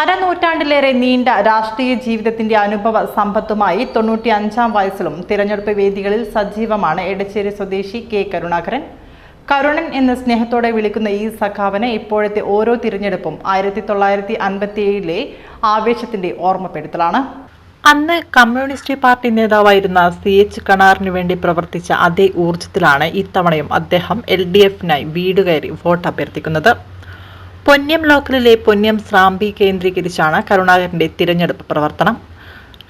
അരനൂറ്റാണ്ടിലേറെ നീണ്ട രാഷ്ട്രീയ ജീവിതത്തിന്റെ അനുഭവ സമ്പത്തുമായി തൊണ്ണൂറ്റി അഞ്ചാം വയസ്സിലും തിരഞ്ഞെടുപ്പ് വേദികളിൽ സജീവമാണ് എടച്ചേരി സ്വദേശി കെ കരുണാകരൻ. കരുണൻ എന്ന സ്നേഹത്തോടെ വിളിക്കുന്ന ഈ സഖാവനെ ഇപ്പോഴത്തെ ഓരോ തിരഞ്ഞെടുപ്പും ആയിരത്തി തൊള്ളായിരത്തി അൻപത്തി ഏഴിലെ ആവേശത്തിന്റെ ഓർമ്മപ്പെടുത്തലാണ്. അന്ന് കമ്മ്യൂണിസ്റ്റ് പാർട്ടി നേതാവായിരുന്ന സി എച്ച് കണാറിന് വേണ്ടി പ്രവർത്തിച്ച അതേ ഊർജത്തിലാണ് ഇത്തവണയും അദ്ദേഹം എൽ ഡി എഫിനായി വീട് കയറി വോട്ട് അഭ്യർത്ഥിക്കുന്നത് പൊന്നം ലോക്കലിലെ പൊന്നം സ്രാമ്പി കേന്ദ്രീകരിച്ചാണ് കരുണാകരന്റെ തിരഞ്ഞെടുപ്പ് പ്രവർത്തനം.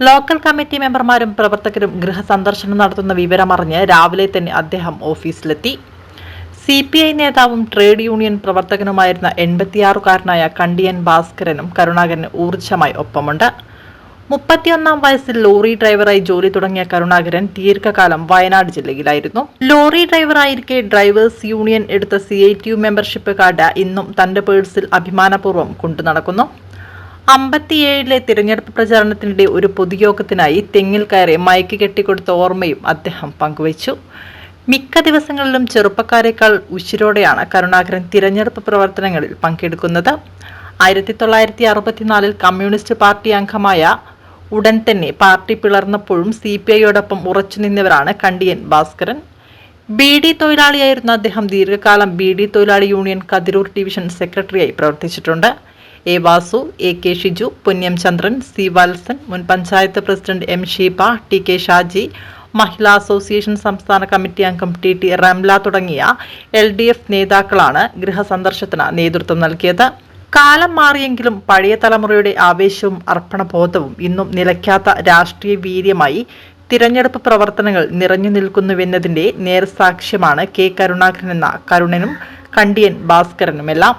ലോക്കൽ കമ്മിറ്റി മെമ്പർമാരും പ്രവർത്തകരും ഗൃഹസന്ദർശനം നടത്തുന്ന വിവരമറിഞ്ഞ് രാവിലെ തന്നെ അദ്ദേഹം ഓഫീസിലെത്തി. സി പി ഐ നേതാവും ട്രേഡ് യൂണിയൻ പ്രവർത്തകനുമായിരുന്ന എൺപത്തിയാറുകാരനായ കണ്ടിയൻ ഭാസ്കരനും കരുണാകരന് ഊർജമായി ഒപ്പമുണ്ട്. മുപ്പത്തിയൊന്നാം വയസ്സിൽ ലോറി ഡ്രൈവറായി ജോലി തുടങ്ങിയ കരുണാകരൻ ദീർഘകാലം വയനാട് ജില്ലയിലായിരുന്നു. ലോറി ഡ്രൈവറായിരിക്കെ ഡ്രൈവേഴ്സ് യൂണിയൻ എടുത്ത C I T U membership card ഇന്നും തന്റെ പേഴ്സിൽ അഭിമാനപൂർവം കൊണ്ടു നടക്കുന്നു. അമ്പത്തിയേഴിലെ തിരഞ്ഞെടുപ്പ് പ്രചാരണത്തിനിടെ ഒരു പൊതുയോഗത്തിനായി തെങ്ങിൽ കയറി മയക്ക് കെട്ടിക്കൊടുത്ത ഓർമ്മയും അദ്ദേഹം പങ്കുവച്ചു. മിക്ക ദിവസങ്ങളിലും ചെറുപ്പക്കാരെക്കാൾ ഉശിരോടെയാണ് കരുണാകരൻ തിരഞ്ഞെടുപ്പ് പ്രവർത്തനങ്ങളിൽ പങ്കെടുക്കുന്നത്. ആയിരത്തി തൊള്ളായിരത്തി അറുപത്തിനാലിൽ കമ്മ്യൂണിസ്റ്റ് പാർട്ടി അംഗമായ ഉടൻ തന്നെ പാർട്ടി പിളർന്നപ്പോഴും സി പി ഐയോടൊപ്പം ഉറച്ചു നിന്നവരാണ് കണ്ടിയൻ ഭാസ്കരൻ. ബി ഡി തൊഴിലാളിയായിരുന്ന അദ്ദേഹം ദീർഘകാലം ബി ഡി തൊഴിലാളി യൂണിയൻ കതിരൂർ ഡിവിഷൻ സെക്രട്ടറിയായി പ്രവർത്തിച്ചിട്ടുണ്ട്. A Vasu A K Shiju Punyam Chandran C Valsan മുൻ panchayat president M Sheeba T K Shaji Mahila association സംസ്ഥാന കമ്മിറ്റി അംഗം ടി ടി റംല തുടങ്ങിയ എൽ ഡി എഫ് നേതാക്കളാണ് ഗൃഹസന്ദർശനത്തിന് നേതൃത്വം നൽകിയത്. കാലം മാറിയെങ്കിലും പഴയ തലമുറയുടെ ആവേശവും അർപ്പണബോധവും ഇന്നും നിലയ്ക്കാത്ത രാഷ്ട്രീയ വീര്യമായി തിരഞ്ഞെടുപ്പ് പ്രവർത്തനങ്ങൾ നിറഞ്ഞു നിൽക്കുന്നുവെന്നതിന്റെ നേർസാക്ഷ്യമാണ് കെ കരുണാകരൻ എന്ന കരുണനും കണ്ടിയൻ ഭാസ്കരനുമെല്ലാം